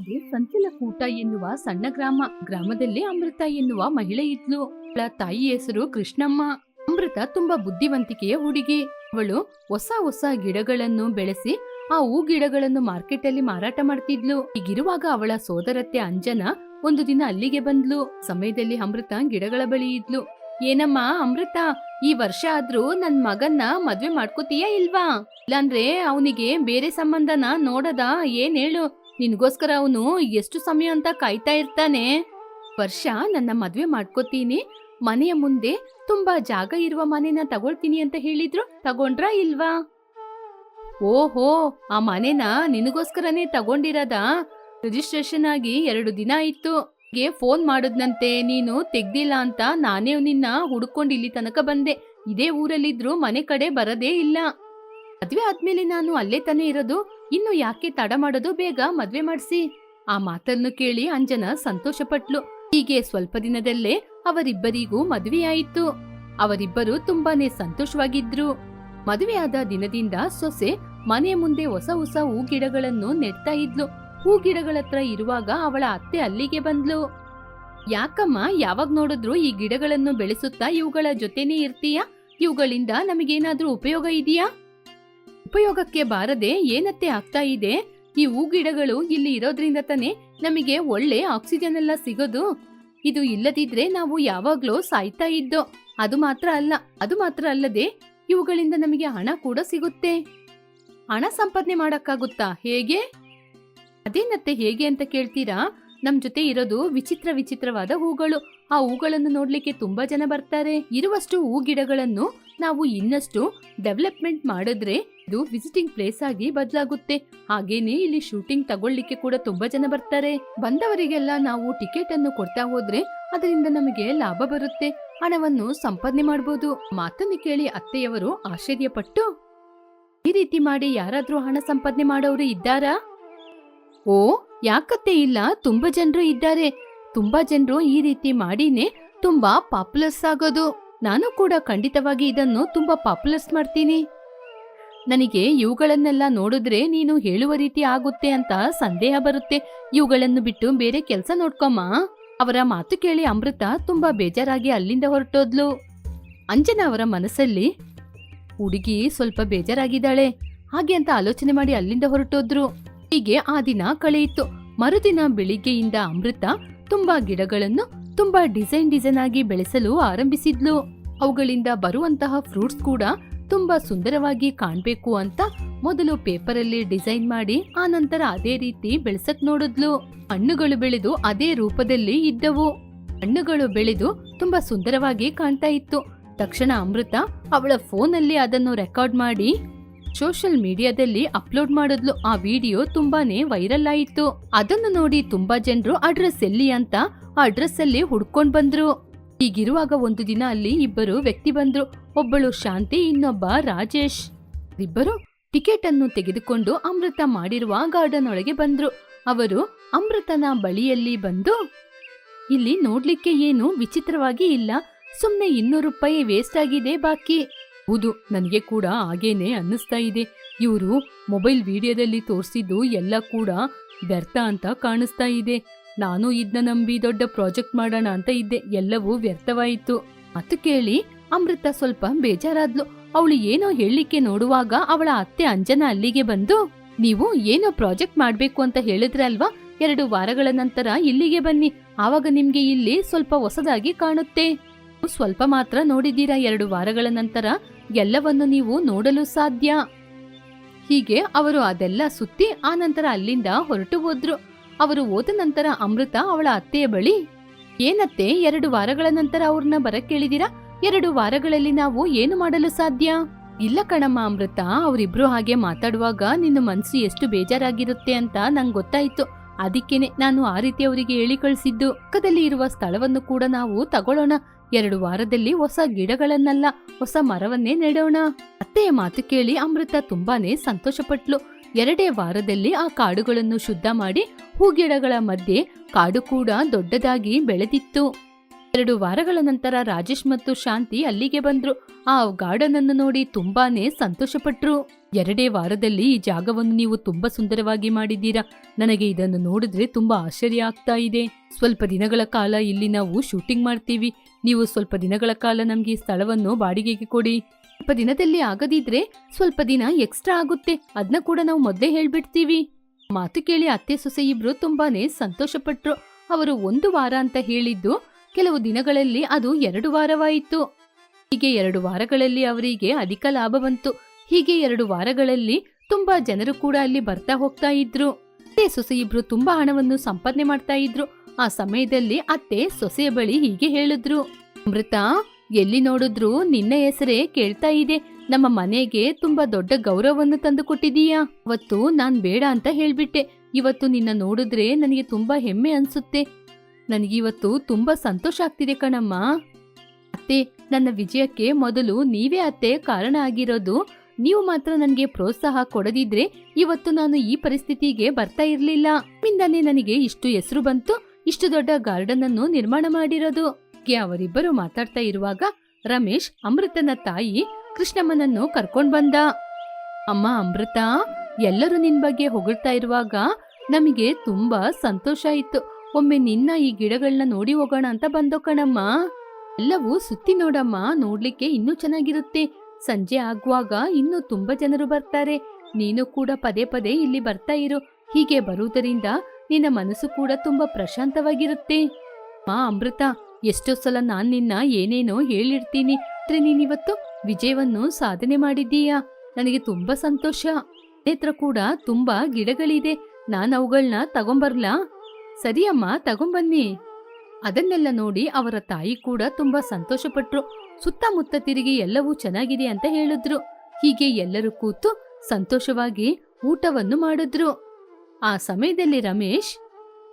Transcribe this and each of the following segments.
ಅದು ಸಂಚಲಕೂಟ ಎನ್ನುವ ಸಣ್ಣ ಗ್ರಾಮ, ಗ್ರಾಮದಲ್ಲಿ ಅಮೃತ ಎನ್ನುವ ಮಹಿಳೆ ಇದ್ಲು. ಅವಳ ತಾಯಿ ಹೆಸರು ಕೃಷ್ಣಮ್ಮ. ಅಮೃತ ತುಂಬಾ ಬುದ್ಧಿವಂತಿಕೆಯ ಹುಡುಗಿ. ಅವಳು ಹೊಸ ಹೊಸ ಗಿಡಗಳನ್ನು ಬೆಳೆಸಿ ಆ ಹೂ ಗಿಡಗಳನ್ನು ಮಾರ್ಕೆಟ್ ಅಲ್ಲಿ ಮಾರಾಟ ಮಾಡ್ತಿದ್ಲು. ಹೀಗಿರುವಾಗ ಅವಳ ಸೋದರತ್ತೆ ಅಂಜನ ಒಂದು ದಿನ ಅಲ್ಲಿಗೆ ಬಂದ್ಲು. ಸಮಯದಲ್ಲಿ ಅಮೃತ ಗಿಡಗಳ ಬಳಿ ಇದ್ಲು. ಏನಮ್ಮ ಅಮೃತ, ಈ ವರ್ಷ ಆದ್ರೂ ನನ್ ಮಗನ್ನ ಮದ್ವೆ ಮಾಡ್ಕೋತೀಯಾ ಇಲ್ವಾ? ಇಲ್ಲಾಂದ್ರೆ ಅವನಿಗೆ ಬೇರೆ ಸಂಬಂಧನ ನೋಡದ, ಏನ್ ಹೇಳು? ನಿನ್ಗೋಸ್ಕರ ಅವನು ಎಷ್ಟು ಸಮಯ ಅಂತ ಕಾಯ್ತಾ ಇರ್ತಾನೆ. ವರ್ಷ ನನ್ನ ಮದ್ವೆ ಮಾಡ್ಕೋತೀನಿ. ಮನೆಯ ಮುಂದೆ ತುಂಬಾ ಜಾಗ ಇರುವ ಮನೆನ ತಗೊಳ್ತೀನಿ ಅಂತ ಹೇಳಿದ್ರು, ತಗೊಂಡ್ರಾ ಇಲ್ವಾ? ಓಹೋ, ಆ ಮನೆನ ನಿನಗೋಸ್ಕರನೇ ತಗೊಂಡಿರದ. ರಿಜಿಸ್ಟ್ರೇಷನ್ ಆಗಿ ಎರಡು ದಿನ ಆಯ್ತು. ಫೋನ್ ಮಾಡಿದ್ನಂತೆ, ನೀನು ತೆಗ್ದಿಲ್ಲ ಅಂತ ನಾನೇ ನಿನ್ನ ಹುಡ್ಕೊಂಡು ಇಲ್ಲಿ ತನಕ ಬಂದೆ. ಇದೇ ಊರಲ್ಲಿದ್ರು ಮನೆ ಕಡೆ ಬರದೇ ಇಲ್ಲ. ಮದ್ವೆ ಆದ್ಮೇಲೆ ನಾನು ಅಲ್ಲೇ ತಾನೇ ಇರೋದು. ಇನ್ನು ಯಾಕೆ ತಡ ಮಾಡೋದು ಬೇಗ ಮದ್ವೆ ಮಾಡಿಸಿ? ಆ ಮಾತನ್ನು ಕೇಳಿ ಅಂಜನ ಸಂತೋಷಪಟ್ಲು. ಹೀಗೆ ಸ್ವಲ್ಪ ದಿನದಲ್ಲೇ ಅವರಿಬ್ಬರಿಗೂ ಮದುವೆಯಾಯಿತು. ಅವರಿಬ್ಬರು ತುಂಬಾನೇ ಸಂತೋಷವಾಗಿದ್ರು. ಮದುವೆಯಾದ ದಿನದಿಂದ ಸೊಸೆ ಮನೆಯ ಮುಂದೆ ಹೊಸ ಹೊಸ ಹೂ ಗಿಡಗಳನ್ನು ನೆಡ್ತಾ ಇದ್ಲು. ಹೂ ಗಿಡಗಳತ್ರ ಇರುವಾಗ ಅವಳ ಅತ್ತೆ ಅಲ್ಲಿಗೆ ಬಂದ್ಲು. ಯಾಕಮ್ಮ, ಯಾವಾಗ ನೋಡಿದ್ರು ಈ ಗಿಡಗಳನ್ನು ಬೆಳೆಸುತ್ತಾ ಇವುಗಳ ಜೊತೆನೇ ಇರ್ತೀಯಾ? ಇವುಗಳಿಂದ ನಮಗೇನಾದ್ರೂ ಉಪಯೋಗ ಇದೆಯಾ? ಉಪಯೋಗಕ್ಕೆ ಬಾರದೆ ಏನತ್ತೆ ಆಗ್ತಾ ಇದೆ? ಈ ಹೂ ಗಿಡಗಳು ಇಲ್ಲಿ ಇರೋದ್ರಿಂದ ತಾನೇ ನಮಗೆ ಒಳ್ಳೆ ಆಕ್ಸಿಜನ್ ಎಲ್ಲ ಸಿಗೋದು. ಇದು ಇಲ್ಲದಿದ್ರೆ ನಾವು ಯಾವಾಗ್ಲೂ ಸಾಯ್ತಾ ಇದ್ದೋ, ಅದು ಮಾತ್ರ ಅಲ್ಲ, ಅದು ಮಾತ್ರ ಅಲ್ಲದೆ ಇವುಗಳಿಂದ ನಮಗೆ ಹಣ ಕೂಡ ಸಿಗುತ್ತೆ. ಹಣ ಸಂಪಾದನೆ ಮಾಡಕ್ಕಾಗುತ್ತಾ ಹೇಗೆ? ಅದೇನತ್ತೆ ಹೇಗೆ ಅಂತ ಕೇಳ್ತೀರಾ? ನಮ್ ಜೊತೆ ಇರೋದು ವಿಚಿತ್ರ ವಿಚಿತ್ರವಾದ ಹೂಗಳು. ಆ ಹೂಗಳನ್ನು ನೋಡ್ಲಿಕ್ಕೆ ತುಂಬಾ ಜನ ಬರ್ತಾರೆ. ಇರುವಷ್ಟು ಹೂ ಗಿಡಗಳನ್ನು ನಾವು ಇನ್ನಷ್ಟು ಡೆವಲಪ್ಮೆಂಟ್ ಮಾಡಿದ್ರೆ ಇದು ವಿಸಿಟಿಂಗ್ ಪ್ಲೇಸ್ ಆಗಿ ಬದಲಾಗುತ್ತೆ. ಹಾಗೇನೆ ಇಲ್ಲಿ ಶೂಟಿಂಗ್ ತಗೊಳ್ಳಿಕ್ಕೆ ಕೂಡ ತುಂಬಾ ಜನ ಬರ್ತಾರೆ. ಬಂದವರಿಗೆಲ್ಲ ನಾವು ಟಿಕೆಟ್ ಅನ್ನು ಕೊಡ್ತಾ ಹೋದ್ರೆ ಅದರಿಂದ ನಮಗೆ ಲಾಭ ಬರುತ್ತೆ. ಹಣವನ್ನು ಸಂಪಾದನೆ ಮಾಡಬಹುದು ಮಾತನ್ನು ಕೇಳಿ ಅತ್ತೆಯವರು ಆಶ್ಚರ್ಯಪಟ್ಟು, ಈ ರೀತಿ ಮಾಡಿ ಯಾರಾದ್ರೂ ಹಣ ಸಂಪಾದನೆ ಮಾಡೋರು ಇದ್ದಾರಾ? ಓ, ಯಾಕತ್ತೆ ಇಲ್ಲ. ತುಂಬಾ ಜನರು ಇದ್ದಾರೆ. ತುಂಬಾ ಜನರು ಈ ರೀತಿ ಮಾಡಿನೇ ತುಂಬಾ ಪಾಪ್ಯುಲರ್ಸ್ ಆಗೋದು. ನಾನು ಕೂಡ ಖಂಡಿತವಾಗಿ ಇದನ್ನು ತುಂಬಾ ಪಾಪ್ಯುಲರ್ಸ್ ಮಾಡ್ತೀನಿ. ನನಗೆ ಇವುಗಳನ್ನೆಲ್ಲ ನೋಡಿದ್ರೆ ನೀನು ಹೇಳುವ ರೀತಿ ಆಗುತ್ತೆ ಅಂತ ಸಂದೇಹ ಬರುತ್ತೆ. ಇವುಗಳನ್ನು ಬಿಟ್ಟು ಬೇರೆ ಕೆಲಸ ನೋಡ್ಕೊಮ್ಮ. ಅವರ ಮಾತು ಕೇಳಿ ಅಮೃತ ತುಂಬಾ ಬೇಜಾರಾಗಿ ಅಲ್ಲಿಂದ ಹೊರಟೋದ್ಲು. ಅಂಜನ ಅವರ ಮನಸ್ಸಲ್ಲಿ, ಹುಡುಗಿ ಸ್ವಲ್ಪ ಬೇಜಾರಾಗಿದ್ದಾಳೆ. ಹಾಗೆ ಅಂತ ಆಲೋಚನೆ ಮಾಡಿ ಅಲ್ಲಿಂದ ಹೊರಟೋದ್ರು. ಹೀಗೆ ಆ ದಿನ ಕಳೆಯಿತು. ಮರುದಿನ ಬೆಳಿಗ್ಗೆಯಿಂದ ಅಮೃತ ತುಂಬಾ ಗಿಡಗಳನ್ನು ತುಂಬಾ ಡಿಸೈನ್ ಡಿಸೈನ್ ಆಗಿ ಬೆಳೆಸಲು ಆರಂಭಿಸಿದ್ಲು. ಅವುಗಳಿಂದ ಬರುವಂತಹ ಫ್ರೂಟ್ಸ್ ಕೂಡ ತುಂಬಾ ಸುಂದರವಾಗಿ ಕಾಣ್ಬೇಕು ಅಂತ ಮೊದಲು ಪೇಪರಲ್ಲಿ ಡಿಸೈನ್ ಮಾಡಿ, ಆ ನಂತರ ಅದೇ ರೀತಿ ಬೆಳೆಸಕ್ ನೋಡಿದ್ಲು. ಹಣ್ಣುಗಳು ಬೆಳೆದು ಅದೇ ರೂಪದಲ್ಲಿ ಇದ್ದವು. ಹಣ್ಣುಗಳು ಬೆಳೆದು ತುಂಬಾ ಸುಂದರವಾಗಿ ಕಾಣ್ತಾ ಇತ್ತು. ತಕ್ಷಣ ಅಮೃತ ಅವಳ ಫೋನಲ್ಲಿ ಅದನ್ನು ರೆಕಾರ್ಡ್ ಮಾಡಿ ಸೋಷಿಯಲ್ ಮೀಡಿಯಾದಲ್ಲಿ ಅಪ್ಲೋಡ್ ಮಾಡಿದ್ಲು. ಆ ವಿಡಿಯೋ ತುಂಬಾನೇ ವೈರಲ್ ಆಯಿತು. ಅದನ್ನು ನೋಡಿ ತುಂಬಾ ಜನರು, ಅಡ್ರೆಸ್ ಎಲ್ಲಿ ಅಂತ ಅಡ್ರೆಸ್ ಅಲ್ಲಿ ಹುಡ್ಕೊಂಡ್ ಬಂದ್ರು. ಹೀಗಿರುವಾಗ ಒಂದು ದಿನ ಅಲ್ಲಿ ಇಬ್ಬರು ವ್ಯಕ್ತಿ ಬಂದ್ರು. ಒಬ್ಬಳು ಶಾಂತಿ, ಇನ್ನೊಬ್ಬ ರಾಜೇಶ್. ಇಬ್ಬರು ಟಿಕೆಟ್ ಅನ್ನು ತೆಗೆದುಕೊಂಡು ಅಮೃತ ಮಾಡಿರುವ ಗಾರ್ಡನ್ ಒಳಗೆ ಬಂದ್ರು. ಅವರು ಅಮೃತನ ಬಳಿಯಲ್ಲಿ ಬಂದು, ಇಲ್ಲಿ ನೋಡ್ಲಿಕ್ಕೆ ಏನು ವಿಚಿತ್ರವಾಗಿ ಇಲ್ಲ. ಸುಮ್ನೆ ಇನ್ನೂರು ರೂಪಾಯಿ ವೇಸ್ಟ್ ಆಗಿದೆ ಬಾಕಿ. ಹೌದು, ನನಗೆ ಕೂಡ ಹಾಗೇನೆ ಅನ್ನಿಸ್ತಾ ಇದೆ. ಇವರು ಮೊಬೈಲ್ ವಿಡಿಯೋದಲ್ಲಿ ತೋರಿಸಿದ್ದು ಎಲ್ಲ ಕೂಡ ವ್ಯರ್ಥ ಅಂತ ಕಾಣಿಸ್ತಾ ಇದೆ. ನಾನು ಇದನ್ನ ನಂಬಿ ದೊಡ್ಡ ಪ್ರಾಜೆಕ್ಟ್ ಮಾಡೋಣ ಅಂತ ಇದ್ದೆ. ಎಲ್ಲವೂ ವ್ಯರ್ಥವಾಯಿತು. ಅದು ಕೇಳಿ ಅಮೃತ ಸ್ವಲ್ಪ ಬೇಜಾರಾದ್ಲು. ಅವಳು ಏನೋ ಹೇಳಲಿಕ್ಕೆ ನೋಡುವಾಗ ಅವಳ ಅತ್ತೆ ಅಂಜನ ಅಲ್ಲಿಗೆ ಬಂದು, ನೀವು ಏನೋ ಪ್ರಾಜೆಕ್ಟ್ ಮಾಡ್ಬೇಕು ಅಂತ ಹೇಳಿದ್ರಲ್ವಾ? ಎರಡು ವಾರಗಳ ನಂತರ ಇಲ್ಲಿಗೆ ಬನ್ನಿ. ಆವಾಗ ನಿಮ್ಗೆ ಇಲ್ಲಿ ಸ್ವಲ್ಪ ಹೊಸದಾಗಿ ಕಾಣುತ್ತೆ. ಸ್ವಲ್ಪ ಮಾತ್ರ ನೋಡಿದ್ದೀರಾ ಎರಡು ವಾರಗಳ ನಂತರ? ಎಲ್ಲವನ್ನು ನೀವು ನೋಡಲು ಸಾಧ್ಯ? ಹೀಗೆ ಅವರು ಅದೆಲ್ಲ ಸುತ್ತಿ ಆ ನಂತರ ಅಲ್ಲಿಂದ ಹೊರಟು ಹೋದ್ರು. ಅವರು ಹೋದ ನಂತರ ಅಮೃತ ಅವಳ ಅತ್ತೆಯ ಬಳಿ, ಏನತ್ತೆ, ಎರಡು ವಾರಗಳ ನಂತರ ಅವ್ರನ್ನ ಬರಕ್ ಕೇಳಿದೀರಾ ಎರಡು ವಾರಗಳಲ್ಲಿ ನಾವು ಏನು ಮಾಡಲು ಸಾಧ್ಯ? ಇಲ್ಲ ಕಣಮ್ಮ ಅಮೃತ, ಅವರಿಬ್ರು ಹಾಗೆ ಮಾತಾಡುವಾಗ ನಿನ್ನ ಮನ್ಸು ಎಷ್ಟು ಬೇಜಾರಾಗಿರುತ್ತೆ ಅಂತ ನಂಗೆ ಗೊತ್ತಾಯ್ತು. ಅದಕ್ಕೇನೆ ನಾನು ಆ ರೀತಿ ಅವರಿಗೆ ಹೇಳಿ ಕಳಿಸಿದ್ದು. ಪಕ್ಕದಲ್ಲಿ ಇರುವ ಸ್ಥಳವನ್ನು ಕೂಡ ನಾವು ತಗೊಳ್ಳೋಣ. ಎರಡು ವಾರದಲ್ಲಿ ಹೊಸ ಗಿಡಗಳನ್ನಲ್ಲ, ಹೊಸ ಮರವನ್ನೇ ನೆಡೋಣ. ಅತ್ತೆಯ ಮಾತು ಕೇಳಿ ಅಮೃತ ತುಂಬಾನೇ ಸಂತೋಷಪಟ್ಲು. ಎರಡೇ ವಾರದಲ್ಲಿ ಆ ಕಾಡುಗಳನ್ನು ಶುದ್ಧ ಮಾಡಿ ಹೂಗಿಡಗಳ ಮಧ್ಯೆ ಕಾಡು ಕೂಡ ದೊಡ್ಡದಾಗಿ ಬೆಳೆದಿತ್ತು. ಎರಡು ವಾರಗಳ ನಂತರ ರಾಜೇಶ್ ಮತ್ತು ಶಾಂತಿ ಅಲ್ಲಿಗೆ ಬಂದ್ರು. ಆ ಗಾರ್ಡನ್ ಅನ್ನು ನೋಡಿ ತುಂಬಾನೇ ಸಂತೋಷಪಟ್ರು. ಎರಡೇ ವಾರದಲ್ಲಿ ಈ ಜಾಗವನ್ನು ನೀವು ತುಂಬಾ ಸುಂದರವಾಗಿ ಮಾಡಿದ್ದೀರಾ? ನನಗೆ ಇದನ್ನು ನೋಡಿದ್ರೆ ತುಂಬಾ ಆಶ್ಚರ್ಯ ಆಗ್ತಾ ಇದೆ. ಸ್ವಲ್ಪ ದಿನಗಳ ಕಾಲ ಇಲ್ಲಿ ನಾವು ಶೂಟಿಂಗ್ ಮಾಡ್ತೀವಿ. ನೀವು ಸ್ವಲ್ಪ ದಿನಗಳ ಕಾಲ ನಮ್ಗೆ ಸ್ಥಳವನ್ನು ಬಾಡಿಗೆಗೆ ಕೊಡಿ. ಸ್ವಲ್ಪ ದಿನದಲ್ಲಿ ಆಗದಿದ್ರೆ ಸ್ವಲ್ಪ ದಿನ ಎಕ್ಸ್ಟ್ರಾ ಆಗುತ್ತೆ. ಅದನ್ನ ಕೂಡ ನಾವು ಮೊದಲೇ ಹೇಳ್ಬಿಡ್ತೀವಿ. ಮಾತು ಕೇಳಿ ಅತ್ತೆ ಸೊಸೆ ಇಬ್ರು ತುಂಬಾನೇ ಸಂತೋಷಪಟ್ರು. ಅವರು ಒಂದು ವಾರ ಅಂತ ಹೇಳಿದ್ದು ಕೆಲವು ದಿನಗಳಲ್ಲಿ ಅದು ಎರಡು ವಾರವಾಯಿತು. ಹೀಗೆ ಎರಡು ವಾರಗಳಲ್ಲಿ ಅವರಿಗೆ ಅಧಿಕ ಲಾಭ ಬಂತು. ಹೀಗೆ ಎರಡು ವಾರಗಳಲ್ಲಿ ತುಂಬಾ ಜನರು ಕೂಡ ಅಲ್ಲಿ ಬರ್ತಾ ಹೋಗ್ತಾ ಇದ್ರು. ಅತ್ತೆ ಸೊಸೆ ಇಬ್ರು ತುಂಬಾ ಹಣವನ್ನು ಸಂಪಾದನೆ ಮಾಡ್ತಾ ಇದ್ರು. ಆ ಸಮಯದಲ್ಲಿ ಅತ್ತೆ ಸೊಸೆಯ ಬಳಿ ಹೀಗೆ ಹೇಳಿದ್ರು, ಅಮೃತ, ಎಲ್ಲಿ ನೋಡಿದ್ರು ನಿನ್ನ ಹೆಸರೇ ಕೇಳ್ತಾ ಇದೆ. ನಮ್ಮ ಮನೆಗೆ ತುಂಬಾ ದೊಡ್ಡ ಗೌರವವನ್ನು ತಂದು ಕೊಟ್ಟಿದೀಯಾ ಅವತ್ತು ನಾನ್ ಬೇಡ ಅಂತ ಹೇಳ್ಬಿಟ್ಟೆ. ಇವತ್ತು ನಿನ್ನ ನೋಡಿದ್ರೆ ನನಗೆ ತುಂಬಾ ಹೆಮ್ಮೆ ಅನ್ಸುತ್ತೆ. ನನಗಿವತ್ತು ತುಂಬಾ ಸಂತೋಷ ಆಗ್ತಿದೆ ಕಣಮ್ಮ. ಅತ್ತೆ, ನನ್ನ ವಿಜಯಕ್ಕೆ ಮೊದಲು ನೀವೇ ಅತ್ತೆ ಕಾರಣ ಆಗಿರೋದು. ನೀವು ಮಾತ್ರ ನನಗೆ ಪ್ರೋತ್ಸಾಹ ಕೊಡದಿದ್ರೆ ಇವತ್ತು ನಾನು ಈ ಪರಿಸ್ಥಿತಿಗೆ ಬರ್ತಾ ಇರ್ಲಿಲ್ಲ. ನಿಮ್ಮಿಂದಾನೇ ನನಗೆ ಇಷ್ಟು ಹೆಸರು ಬಂತು. ಇಷ್ಟು ದೊಡ್ಡ ಗಾರ್ಡನ್ ಅನ್ನು ನಿರ್ಮಾಣ ಮಾಡಿರೋದು. ಅವರಿಬ್ಬರು ಮಾತಾಡ್ತಾ ಇರುವಾಗ ರಮೇಶ್ ಅಮೃತನ ತಾಯಿ ಕೃಷ್ಣಮ್ಮನನ್ನು ಕರ್ಕೊಂಡ್ ಬಂದ. ಅಮ್ಮ ಅಮೃತ, ಎಲ್ಲರೂ ನಿನ್ ಬಗ್ಗೆ ಹೊಗಳ್ತಾ ಇರುವಾಗ ನಮಗೆ ತುಂಬಾ ಸಂತೋಷ ಆಯ್ತು ಒಮ್ಮೆ ನಿನ್ನ ಈ ಗಿಡಗಳನ್ನ ನೋಡಿ ಹೋಗೋಣ ಅಂತ ಬಂದೋ ಕಣಮ್ಮ. ಎಲ್ಲವೂ ಸುತ್ತಿ ನೋಡಮ್ಮ, ನೋಡ್ಲಿಕ್ಕೆ ಇನ್ನೂ ಚೆನ್ನಾಗಿರುತ್ತೆ. ಸಂಜೆ ಆಗುವಾಗ ಇನ್ನೂ ತುಂಬಾ ಜನರು ಬರ್ತಾರೆ. ನೀನು ಕೂಡ ಪದೇ ಪದೇ ಇಲ್ಲಿ ಬರ್ತಾ ಇರು. ಹೀಗೆ ಬರುವುದರಿಂದ ನಿನ್ನ ಮನಸ್ಸು ಕೂಡ ತುಂಬಾ ಪ್ರಶಾಂತವಾಗಿರುತ್ತೆ. ಮಾ ಅಮೃತ, ಎಷ್ಟೋ ಸಲ ನಾನ್ ನಿನ್ನ ಏನೇನೋ ಹೇಳಿರ್ತೀನಿ, ಆದ್ರೆ ನೀನಿವತ್ತು ವಿಜಯವನ್ನು ಸಾಧನೆ ಮಾಡಿದ್ದೀಯಾ? ನನಗೆ ತುಂಬಾ ಸಂತೋಷ. ನೇತ್ರ ಕೂಡ ತುಂಬಾ ಗಿಡಗಳಿದೆ. ನಾನ್ ಅವುಗಳನ್ನ ತಗೊಂಬರ್ಲಾ? ಸರಿಯಮ್ಮ ತಗೊಂಬನ್ನಿ. ಅದನ್ನೆಲ್ಲ ನೋಡಿ ಅವರ ತಾಯಿ ಕೂಡ ತುಂಬಾ ಸಂತೋಷಪಟ್ರು. ಸುತ್ತಮುತ್ತ ತಿರುಗಿ ಎಲ್ಲವೂ ಚೆನ್ನಾಗಿದೆ ಅಂತ ಹೇಳಿದ್ರು. ಹೀಗೆ ಎಲ್ಲರೂ ಕೂತು ಸಂತೋಷವಾಗಿ ಊಟವನ್ನು ಮಾಡಿದ್ರು. ಆ ಸಮಯದಲ್ಲಿ ರಮೇಶ್,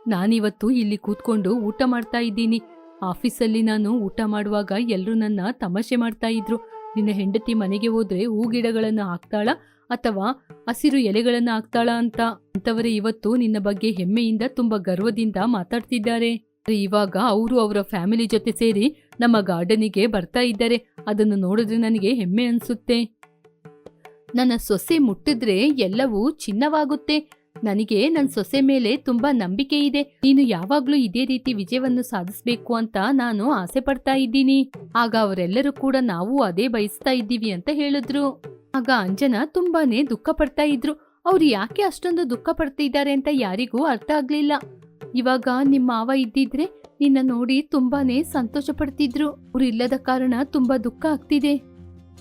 ನಾನಿವತ್ತು ಇಲ್ಲಿ ಕೂತ್ಕೊಂಡು ಊಟ ಮಾಡ್ತಾ ಇದ್ದೀನಿ. ಆಫೀಸಲ್ಲಿ ನಾನು ಊಟ ಮಾಡುವಾಗ ಎಲ್ಲರೂ ನನ್ನ ತಮಾಷೆ ಮಾಡ್ತಾ ಇದ್ರು. ನಿನ್ನ ಹೆಂಡತಿ ಮನೆಗೆ ಹೋದ್ರೆ ಹೂ ಗಿಡಗಳನ್ನು ಹಾಕ್ತಾಳ ಅಥವಾ ಹಸಿರು ಎಲೆಗಳನ್ನು ಹಾಕ್ತಾಳ ಅಂತ. ಅಂತವರೇ ಇವತ್ತು ನಿನ್ನ ಬಗ್ಗೆ ಹೆಮ್ಮೆಯಿಂದ ತುಂಬಾ ಗರ್ವದಿಂದ ಮಾತಾಡ್ತಿದ್ದಾರೆ. ಇವಾಗ ಅವರು ಅವರ ಫ್ಯಾಮಿಲಿ ಜೊತೆ ಸೇರಿ ನಮ್ಮ ಗಾರ್ಡನಿಗೆ ಬರ್ತಾ ಇದ್ದಾರೆ. ಅದನ್ನು ನೋಡಿದ್ರೆ ನನಗೆ ಹೆಮ್ಮೆ ಅನ್ಸುತ್ತೆ. ನನ್ನ ಸೊಸೆ ಮುಟ್ಟಿದ್ರೆ ಎಲ್ಲವೂ ಚಿನ್ನವಾಗುತ್ತೆ. ನನಗೆ ನನ್ನ ಸೊಸೆ ಮೇಲೆ ತುಂಬಾ ನಂಬಿಕೆ ಇದೆ. ನೀನು ಯಾವಾಗ್ಲೂ ಇದೇ ರೀತಿ ವಿಜಯವನ್ನು ಸಾಧಿಸ್ಬೇಕು ಅಂತ ನಾನು ಆಸೆ ಪಡ್ತಾ ಇದ್ದೀನಿ. ಆಗ ಅವರೆಲ್ಲರೂ ಕೂಡ ನಾವು ಅದೇ ಬಯಸ್ತಾ ಇದ್ದೀವಿ ಅಂತ ಹೇಳಿದ್ರು. ಆಗ ಅಂಜನಾ ತುಂಬಾನೇ ದುಃಖ ಪಡ್ತಾ ಇದ್ರು. ಅವ್ರು ಯಾಕೆ ಅಷ್ಟೊಂದು ದುಃಖ ಪಡ್ತಿದ್ದಾರೆ ಅಂತ ಯಾರಿಗೂ ಅರ್ಥ ಆಗ್ಲಿಲ್ಲ. ಇವಾಗ ನಿಮ್ಮ ಮಾವ ಇದ್ದಿದ್ರೆ ನಿನ್ನ ನೋಡಿ ತುಂಬಾನೇ ಸಂತೋಷ ಪಡ್ತಿದ್ರು. ಅವ್ರು ಇಲ್ಲದ ಕಾರಣ ತುಂಬಾ ದುಃಖ ಆಗ್ತಿದೆ.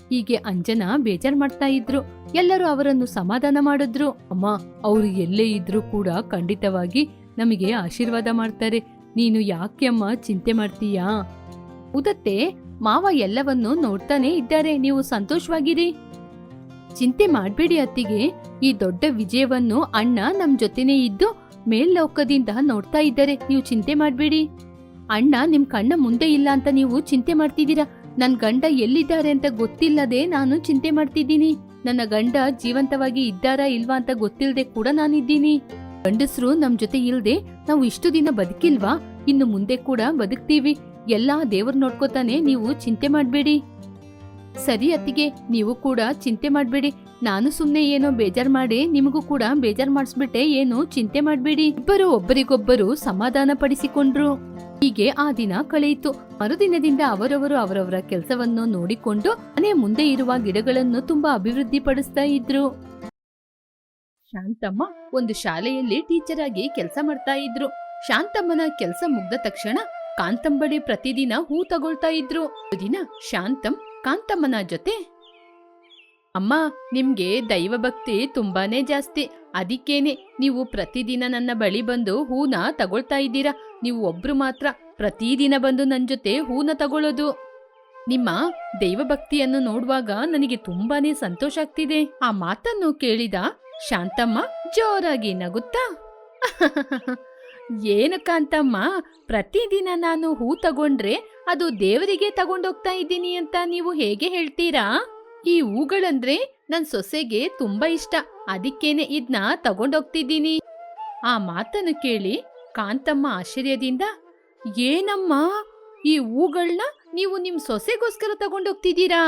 ಹೀಗೆ ಅಂಜನಾ ಬೇಜಾರ್ ಮಾಡ್ತಾ ಇದ್ರು. ಎಲ್ಲರೂ ಅವರನ್ನು ಸಮಾಧಾನ ಮಾಡಿದ್ರು. ಅಮ್ಮ, ಅವ್ರು ಎಲ್ಲೇ ಇದ್ರೂ ಕೂಡ ಖಂಡಿತವಾಗಿ ನಮಗೆ ಆಶೀರ್ವಾದ ಮಾಡ್ತಾರೆ. ನೀನು ಯಾಕೆ ಅಮ್ಮ ಚಿಂತೆ ಮಾಡ್ತೀಯಾ? ಉದತ್ತೆ, ಮಾವ ಎಲ್ಲವನ್ನು ನೋಡ್ತಾನೆ ಇದ್ದಾರೆ. ನೀವು ಸಂತೋಷವಾಗಿರಿ. ಚಿಂತೆ ಮಾಡ್ಬೇಡಿ ಅತ್ತಿಗೆ. ಈ ದೊಡ್ಡ ವಿಜಯವನ್ನು ಅಣ್ಣ ನಮ್ ಜೊತೆನೇ ಇದ್ದು ಮೇಲ್ಲೋಕದಿಂದ ನೋಡ್ತಾ ಇದ್ದಾರೆ. ನೀವು ಚಿಂತೆ ಮಾಡ್ಬೇಡಿ. ಅಣ್ಣ, ನಿಮ್ ಕಣ್ಣ ಮುಂದೆ ಇಲ್ಲ ಅಂತ ನೀವು ಚಿಂತೆ ಮಾಡ್ತಿದ್ದೀರಾ? ನನ್ ಗಂಡ ಎಲ್ಲಿದ್ದಾರೆ ಅಂತ ಗೊತ್ತಿಲ್ಲದೆ ನಾನು ಚಿಂತೆ ಮಾಡ್ತಿದ್ದೀನಿ. ನನ್ನ ಗಂಡ ಜೀವಂತವಾಗಿ ಇದ್ದಾರಾ ಇಲ್ವಾ ಅಂತ ಗೊತ್ತಿಲ್ಲದೆ ಕೂಡ ನಾನಿದ್ದೀನಿ. ಗಂಡಸರು ನಮ್ ಜೊತೆ ಇಲ್ದೆ ನಾವು ಇಷ್ಟು ದಿನ ಬದುಕಿಲ್ವಾ? ಇನ್ನು ಮುಂದೆ ಕೂಡ ಬದುಕ್ತೀವಿ. ಎಲ್ಲಾ ದೇವ್ರ ನೋಡ್ಕೋತಾನೆ ನೀವು ಚಿಂತೆ ಮಾಡ್ಬೇಡಿ. ಸರಿ ಅತ್ತಿಗೆ, ನೀವು ಕೂಡ ಚಿಂತೆ ಮಾಡ್ಬೇಡಿ. ನಾನು ಸುಮ್ನೆ ಏನೋ ಬೇಜಾರ್ ಮಾಡಿ ನಿಮಗೂ ಕೂಡ ಬೇಜಾರ್ ಮಾಡಿಸ್ಬಿಟ್ಟೆ ಏನು ಚಿಂತೆ ಮಾಡ್ಬೇಡಿ. ಇಬ್ಬರು ಒಬ್ಬರಿಗೊಬ್ಬರು ಸಮಾಧಾನ ಪಡಿಸಿಕೊಂಡ್ರು. ಹೀಗೆ ಆ ದಿನ ಕಳೆಯಿತು. ಮರುದಿನದಿಂದ ಅವರವರು ಅವರವರ ಕೆಲಸವನ್ನು ನೋಡಿಕೊಂಡು ಮನೆ ಮುಂದೆ ಇರುವ ಗಿಡಗಳನ್ನು ತುಂಬಾ ಅಭಿವೃದ್ಧಿ ಪಡಿಸ್ತಾ ಇದ್ರು. ಶಾಂತಮ್ಮ ಒಂದು ಶಾಲೆಯಲ್ಲಿ ಟೀಚರ್ ಆಗಿ ಕೆಲಸ ಮಾಡ್ತಾ ಇದ್ರು. ಶಾಂತಮ್ಮನ ಕೆಲಸ ಮುಗ್ದ ತಕ್ಷಣ ಕಾಂತಂಬಡಿ ಪ್ರತಿದಿನ ಹೂ ತಗೊಳ್ತಾ ಇದ್ರು. ದಿನ ಶಾಂತಂ ಕಾಂತಮ್ಮನ ಜೊತೆ? ಅಮ್ಮ, ನಿಮ್ಗೆ ದೈವ ಭಕ್ತಿ ತುಂಬಾನೇ ಜಾಸ್ತಿ. ಅದಕ್ಕೇನೆ, ನೀವು ಪ್ರತಿದಿನ ನನ್ನ ಬಳಿ ಬಂದು ಹೂನ ತಗೊಳ್ತಾ ಇದ್ದೀರಾ? ನೀವು ಒಬ್ರು ಮಾತ್ರ ಪ್ರತಿದಿನ ಬಂದು ನನ್ನ ಜೊತೆ ಹೂನ ತಗೊಳ್ಳೋದು ನಿಮ್ಮ ದೈವ ಭಕ್ತಿಯನ್ನು ನೋಡುವಾಗ ನನಗೆ ತುಂಬಾನೇ ಸಂತೋಷ ಆಗ್ತಿದೆ. ಆ ಮಾತನ್ನು ಕೇಳಿದ ಶಾಂತಮ್ಮ ಜೋರಾಗಿ ನಗುತ್ತಾ ಏನು ಕಾಂತಮ್ಮ ಪ್ರತಿದಿನ ನಾನು ಹೂ ತಗೊಂಡ್ರೆ ಅದು ದೇವರಿಗೆ ತಗೊಂಡೋಗ್ತಾ ಇದ್ದೀನಿ ಅಂತ ನೀವು ಹೇಗೆ ಹೇಳ್ತೀರಾ? ಈ ಹೂಗಳಂದ್ರೆ ನನ್ ಸೊಸೆಗೆ ತುಂಬಾ ಇಷ್ಟ, ಅದಕ್ಕೇನೆ ಇದ್ನ ತಗೊಂಡೋಗ್ತಿದ್ದೀನಿ. ಆ ಮಾತನ್ನು ಕೇಳಿ ಕಾಂತಮ್ಮ ಆಶ್ಚರ್ಯದಿಂದ, ಏನಮ್ಮ, ಈ ಹೂಗಳನ್ನ ನೀವು ನಿಮ್ ಸೊಸೆಗೋಸ್ಕರ ತಗೊಂಡೋಗ್ತಿದ್ದೀರಾ?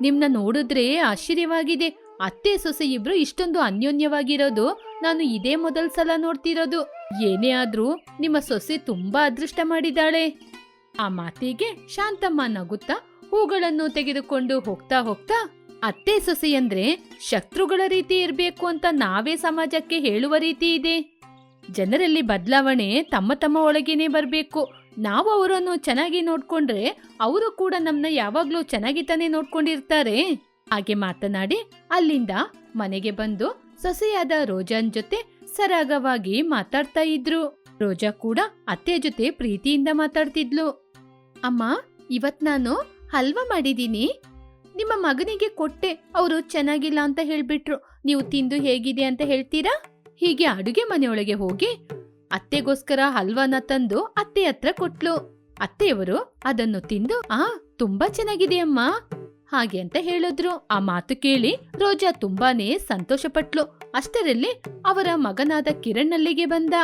ನಿಮ್ನ ನೋಡಿದ್ರೆ ಆಶ್ಚರ್ಯವಾಗಿದೆ. ಅತ್ತೆ ಸೊಸೆ ಇಬ್ರು ಇಷ್ಟೊಂದು ಅನ್ಯೋನ್ಯವಾಗಿರೋದು, ನಾನು ಇದೇ ಮೊದಲ ಸಲ ನೋಡ್ತಿರೋದು. ಏನೇ ಆದ್ರೂ ನಿಮ್ಮ ಸೊಸೆ ತುಂಬಾ ಅದೃಷ್ಟ ಮಾಡಿದಾಳೆ ಆ ಮಾತಿಗೆ ಶಾಂತಮ್ಮ ನಗುತ್ತಾ ಹೂಗಳನ್ನು ತೆಗೆದುಕೊಂಡು ಹೋಗ್ತಾ ಹೋಗ್ತಾ, ಅತ್ತೆ ಸೊಸೆಯಂದ್ರೆ ಶತ್ರುಗಳ ರೀತಿ ಇರಬೇಕು ಅಂತ ನಾವೇ ಸಮಾಜಕ್ಕೆ ಹೇಳುವ ರೀತಿ ಇದೆ. ಜನರಲ್ಲಿ ಬದಲಾವಣೆ ತಮ್ಮ ತಮ್ಮ ಒಳಗೇನೆ ಬರಬೇಕು. ನಾವು ಅವರನ್ನು ಚೆನ್ನಾಗಿ ನೋಡ್ಕೊಂಡ್ರೆ ಅವರು ಕೂಡ ನಮ್ಮನ್ನ ಯಾವಾಗ್ಲೂ ಚೆನ್ನಾಗಿ ತಾನೇ ನೋಡ್ಕೊಂಡಿರ್ತಾರೆ. ಹಾಗೆ ಮಾತನಾಡಿ ಅಲ್ಲಿಂದ ಮನೆಗೆ ಬಂದು ಸೊಸೆಯಾದ ರೋಜಾನ್ ಜೊತೆ ಸರಾಗವಾಗಿ ಮಾತಾಡ್ತಾ ಇದ್ರು. ರೋಜಾ ಕೂಡ ಅತ್ತೆ ಜೊತೆ ಪ್ರೀತಿಯಿಂದ ಮಾತಾಡ್ತಿದ್ಲು. ಅಮ್ಮ, ಇವತ್ ನಾನು ಹಲ್ವಾ ಮಾಡಿದೀನಿ. ನಿಮ್ಮ ಮಗನಿಗೆ ಕೊಟ್ಟೆ, ಅವರು ಚೆನ್ನಾಗಿಲ್ಲ ಅಂತ ಹೇಳ್ಬಿಟ್ರು. ನೀವು ತಿಂದು ಹೇಗಿದೆ ಅಂತ ಹೇಳ್ತೀರಾ? ಹೀಗೆ ಅಡುಗೆ ಮನೆಯೊಳಗೆ ಹೋಗಿ ಅತ್ತೆಗೋಸ್ಕರ ಹಲ್ವಾನ ತಂದು ಅತ್ತೆ ಹತ್ರ ಕೊಟ್ಲು. ಅತ್ತೆಯವರು ಅದನ್ನು ತಿಂದು, ಆ, ತುಂಬಾ ಚೆನ್ನಾಗಿದೆ ಅಮ್ಮ. ಹಾಗೆ ಅಂತ ಹೇಳಿದ್ರು. ಆ ಮಾತು ಕೇಳಿ ರೋಜಾ ತುಂಬಾನೇ ಸಂತೋಷಪಟ್ಲು. ಅಷ್ಟರಲ್ಲಿ ಅವರ ಮಗನಾದ ಕಿರಣ್ ಅಲ್ಲಿಗೆ ಬಂದ.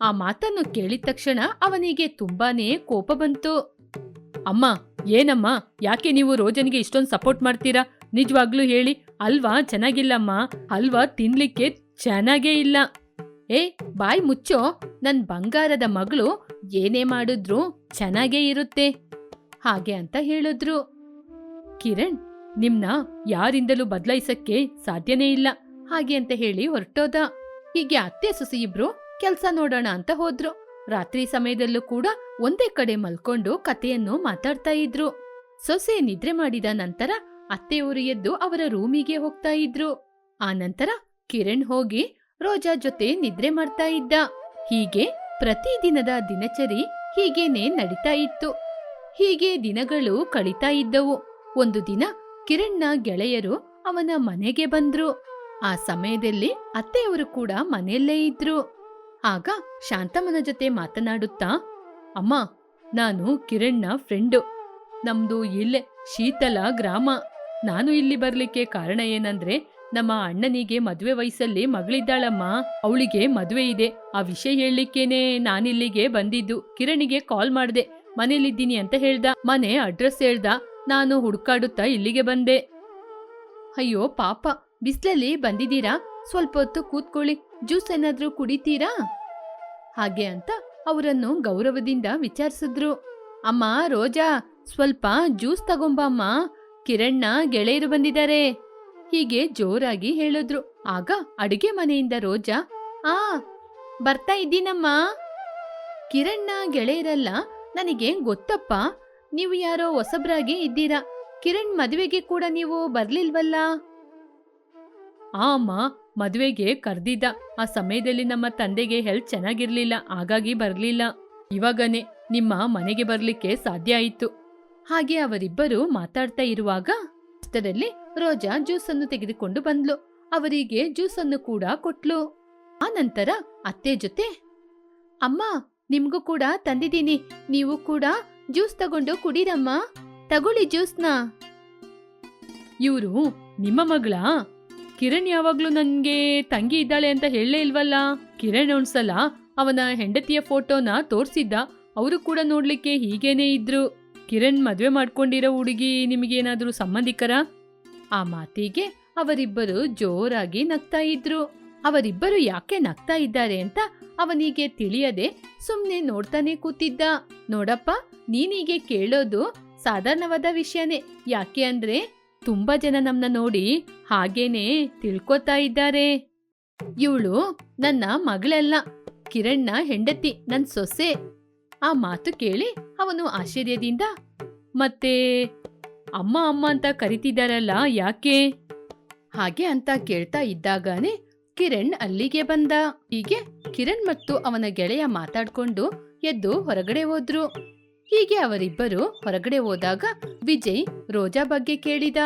ಆ ಮಾತನ್ನು ಕೇಳಿದ ತಕ್ಷಣ ಅವನಿಗೆ ತುಂಬಾನೇ ಕೋಪ ಬಂತು. ಅಮ್ಮ, ಏನಮ್ಮ? ಯಾಕೆ ನೀವು ರೋಜನ್ಗೆ ಇಷ್ಟೊಂದು ಸಪೋರ್ಟ್ ಮಾಡ್ತೀರಾ? ನಿಜವಾಗ್ಲೂ ಹೇಳಿ. ಅಲ್ವಾ? ಚೆನ್ನಾಗಿಲ್ಲಮ್ಮ. ಅಲ್ವಾ? ತಿನ್ಲಿಕ್ಕೆ ಚೆನ್ನಾಗೇ ಇಲ್ಲ. ಏ, ಬಾಯ್ ಮುಚ್ಚೋ. ನನ್ ಬಂಗಾರದ ಮಗಳು ಏನೇ ಮಾಡಿದ್ರು ಚೆನ್ನಾಗೇ ಇರುತ್ತೆ. ಹಾಗೆ ಅಂತ ಹೇಳಿದ್ರು. ಕಿರಣ್, ನಿಮ್ನ ಯಾರಿಂದಲೂ ಬದಲಾಯಿಸಕ್ಕೆ ಸಾಧ್ಯನೇ ಇಲ್ಲ. ಹಾಗೆ ಅಂತ ಹೇಳಿ ಹೊರಟೋದ. ಹೀಗೆ ಅತ್ತೆ ಸೊಸಿ ಇಬ್ರು ಕೆಲ್ಸ ನೋಡೋಣ ಅಂತ ಹೋದ್ರು. ರಾತ್ರಿ ಸಮಯದಲ್ಲೂ ಕೂಡ ಒಂದೇ ಕಡೆ ಮಲ್ಕೊಂಡು ಕತೆಯನ್ನು ಮಾತಾಡ್ತಾ ಇದ್ರು. ಸೊಸೆ ನಿದ್ರೆ ಮಾಡಿದ ನಂತರ ಅತ್ತೆಯವರು ಎದ್ದು ಅವರ ರೂಮಿಗೆ ಹೋಗ್ತಾ ಇದ್ರು. ಆ ನಂತರ ಕಿರಣ್ ಹೋಗಿ ರೋಜಾ ಜೊತೆ ನಿದ್ರೆ ಮಾಡ್ತಾ ಇದ್ದ. ಹೀಗೆ ಪ್ರತಿದಿನದ ದಿನಚರಿ ಹೀಗೇನೆ ನಡೀತಾ ಇತ್ತು. ಹೀಗೆ ದಿನಗಳು ಕಳೀತಾ ಇದ್ದವು. ಒಂದು ದಿನ ಕಿರಣ್ನ ಗೆಳೆಯರು ಅವನ ಮನೆಗೆ ಬಂದ್ರು. ಆ ಸಮಯದಲ್ಲಿ ಅತ್ತೆಯವರು ಕೂಡ ಮನೆಯಲ್ಲೇ ಇದ್ರು. ಆಗ ಶಾಂತಮ್ಮನ ಜೊತೆ ಮಾತನಾಡುತ್ತಾ, ಅಮ್ಮ, ನಾನು ಕಿರಣ್ನ ಫ್ರೆಂಡು. ನಮ್ದು ಇಲ್ಲೇ ಶೀತಲ ಗ್ರಾಮ. ನಾನು ಇಲ್ಲಿ ಬರ್ಲಿಕ್ಕೆ ಕಾರಣ ಏನಂದ್ರೆ, ನಮ್ಮ ಅಣ್ಣನಿಗೆ ಮದುವೆ ವಯಸ್ಸಲ್ಲಿ ಮಗಳಿದ್ದಾಳಮ್ಮ. ಅವಳಿಗೆ ಮದುವೆ ಇದೆ. ಆ ವಿಷಯ ಹೇಳಲಿಕ್ಕೇನೆ ನಾನಿಲ್ಲಿಗೆ ಬಂದಿದ್ದು. ಕಿರಣಿಗೆ ಕಾಲ್ ಮಾಡ್ದೆ. ಮನೇಲಿದ್ದೀನಿ ಅಂತ ಹೇಳ್ದ. ಮನೆ ಅಡ್ರೆಸ್ ಹೇಳ್ದ. ನಾನು ಹುಡುಕಾಡುತ್ತಾ ಇಲ್ಲಿಗೆ ಬಂದೆ. ಅಯ್ಯೋ ಪಾಪ, ಬಿಸ್ಲಲ್ಲಿ ಬಂದಿದ್ದೀರಾ? ಸ್ವಲ್ಪ ಹೊತ್ತು ಕೂತ್ಕೊಳ್ಳಿ, ಜ್ಯೂಸ್ ಏನಾದ್ರೂ ಕುಡಿತೀರಾ? ಹಾಗೆ ಅಂತ ಅವರನ್ನು ಗೌರವದಿಂದ ವಿಚಾರಿಸಿದ್ರು. ಅಮ್ಮ, ರೋಜಾ, ಸ್ವಲ್ಪ ಜ್ಯೂಸ್ ತಗೊಂಬಮ್ಮ ಕಿರಣ್ಣ, ಗೆಳೆಯರು ಬಂದಿದ್ದಾರೆ. ಹೀಗೆ ಜೋರಾಗಿ ಹೇಳಿದ್ರು. ಆಗ ಅಡುಗೆ ಮನೆಯಿಂದ ರೋಜಾ, ಆ, ಬರ್ತಾ ಇದ್ದೀನಮ್ಮ. ಕಿರಣ್ಣ, ಗೆಳೆಯರಲ್ಲ, ನನಗೆ ಗೊತ್ತಪ್ಪ ನೀವು ಯಾರೋ ಹೊಸಬ್ರಾಗಿ ಇದ್ದೀರಾ? ಕಿರಣ್ ಮದುವೆಗೆ ಕೂಡ ನೀವು ಬರ್ಲಿಲ್ವಲ್ಲ? ಆ ಅಮ್ಮ ಮದುವೆಗೆ ಕರ್ದಿದ್ದ. ಆ ಸಮಯದಲ್ಲಿ ನಮ್ಮ ತಂದೆಗೆ ಹೆಲ್ತ್ ಚೆನ್ನಾಗಿರ್ಲಿಲ್ಲ, ಹಾಗಾಗಿ ಬರ್ಲಿಲ್ಲ. ಇವಾಗನೇ ನಿಮ್ಮ ಮನೆಗೆ ಬರ್ಲಿಕ್ಕೆ ಸಾಧ್ಯ ಆಯಿತು. ಹಾಗೆ ಅವರಿಬ್ಬರು ಮಾತಾಡ್ತಾ ಇರುವಾಗ ಅಷ್ಟರಲ್ಲಿ ರೋಜಾ ಜ್ಯೂಸ್ ಅನ್ನು ತೆಗೆದುಕೊಂಡು ಬಂದ್ಲು. ಅವರಿಗೆ ಜ್ಯೂಸ್ ಅನ್ನು ಕೂಡ ಕೊಟ್ಲು. ಆ ನಂತರ ಅತ್ತೆ ಜೊತೆ, ಅಮ್ಮ, ನಿಮ್ಗೂ ಕೂಡ ತಂದಿದ್ದೀನಿ. ನೀವು ಕೂಡ ಜ್ಯೂಸ್ ತಗೊಂಡು ಕುಡೀರಮ್ಮ. ತಗೊಳ್ಳಿ ಜ್ಯೂಸ್ನ. ಇವರು ನಿಮ್ಮ ಮಗಳಾ? ಕಿರಣ್ ಯಾವಾಗ್ಲೂ ನನ್ಗೆ ತಂಗಿ ಇದ್ದಾಳೆ ಅಂತ ಹೇಳಲೇ ಇಲ್ವಲ್ಲ? ಕಿರಣ್ ಒಂದ್ಸಲ ಅವನ ಹೆಂಡತಿಯ ಫೋಟೋನ ತೋರ್ಸಿದ್ದ. ಅವರು ಕೂಡ ನೋಡ್ಲಿಕ್ಕೆ ಹೀಗೇನೇ ಇದ್ರು. ಕಿರಣ್ ಮದ್ವೆ ಮಾಡ್ಕೊಂಡಿರೋ ಹುಡುಗಿ ನಿಮಗೇನಾದ್ರೂ ಸಂಬಂಧಿಕರ? ಆ ಮಾತಿಗೆ ಅವರಿಬ್ಬರು ಜೋರಾಗಿ ನಗ್ತಾ ಇದ್ರು. ಅವರಿಬ್ಬರು ಯಾಕೆ ನಗ್ತಾ ಇದ್ದಾರೆ ಅಂತ ಅವನಿಗೆ ತಿಳಿಯದೆ ಸುಮ್ಮನೆ ನೋಡ್ತಾನೆ ಕೂತಿದ್ದ. ನೋಡಪ್ಪ, ನೀನೀಗೆ ಕೇಳೋದು ಸಾಧಾರಣವಾದ ವಿಷಯನೇ. ಯಾಕೆ ಅಂದ್ರೆ ತುಂಬಾ ಜನ ನಮ್ಮನ್ನ ನೋಡಿ ಹಾಗೇನೆ ತಿಳ್ಕೊತಾ ಇದ್ದಾರೆ. ಇವಳು ನನ್ನ ಮಗಳಲ್ಲ, ಕಿರಣ್ನ ಹೆಂಡತಿ, ನನ್ ಸೊಸೆ. ಆ ಮಾತು ಕೇಳಿ ಅವನು ಆಶ್ಚರ್ಯದಿಂದ, ಮತ್ತೆ ಅಮ್ಮ ಅಮ್ಮ ಅಂತ ಕರಿತಿದ್ದಾರಲ್ಲ, ಯಾಕೆ? ಹಾಗೆ ಅಂತ ಕೇಳ್ತಾ ಇದ್ದಾಗಾನೆ ಕಿರಣ್ ಅಲ್ಲಿಗೆ ಬಂದ. ಹೀಗೆ ಕಿರಣ್ ಮತ್ತು ಅವನ ಗೆಳೆಯ ಮಾತಾಡ್ಕೊಂಡು ಎದ್ದು ಹೊರಗಡೆ ಹೋದ್ರು. ಹೀಗೆ ಅವರಿಬ್ಬರು ಹೊರಗಡೆ ಹೋದಾಗ ವಿಜಯ್ ರೋಜಾ ಬಗ್ಗೆ ಕೇಳಿದ.